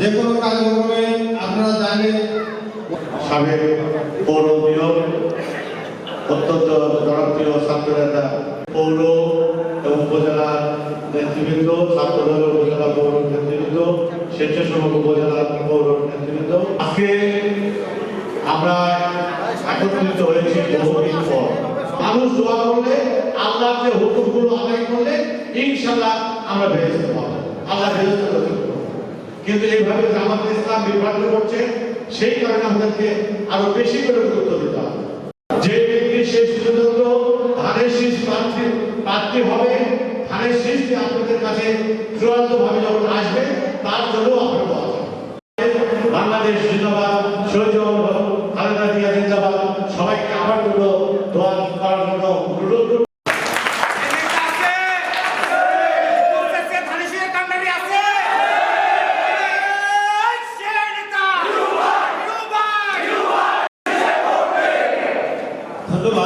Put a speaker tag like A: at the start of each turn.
A: যে
B: কোনো
C: কার্যক্রমে আপনারা জানেন সাবেক পৌর মেয়র অত্যন্ত জনপ্রিয় ছাত্র নেতা পৌর এবং উপজেলা নেতৃবৃন্দ ছাত্রদল উপজেলা পৌর নেতৃবৃন্দ, স্বেচ্ছাসেবক উপজেলা পৌর নেতৃবৃন্দ। আজকে আমরা একত্রিত হয়েছি বহুদিন পর। মানুষ দোয়া করলে, আল্লাহর যে হুকুমগুলো আদায় করলে ইনশাল্লাহ আমরা পাবো। আল্লাহ কিন্তু এইভাবে জামাত ইসলাম বিভ্রান্ত করছে, সেই কারণে আমাদেরকে আরও বেশি করে গুরুত্ব দিতে হবে। যে ব্যক্তি শেষ পর্যন্ত ধানের শীষ প্রার্থী প্রার্থী হবে, ধানের শীষটি আপনাদের কাছে চূড়ান্ত ভাবে যখন আসবে, তার জন্য আপনার দোয়া চাই। বাংলাদেশ জিন্দাবাদ সৈজন খালেদা জিয়া জিন্দাবাদ সবাইকে আমার জন্য দোয়া করার জন্য অনুরোধ করছি। ধন্যবাদ আমাদের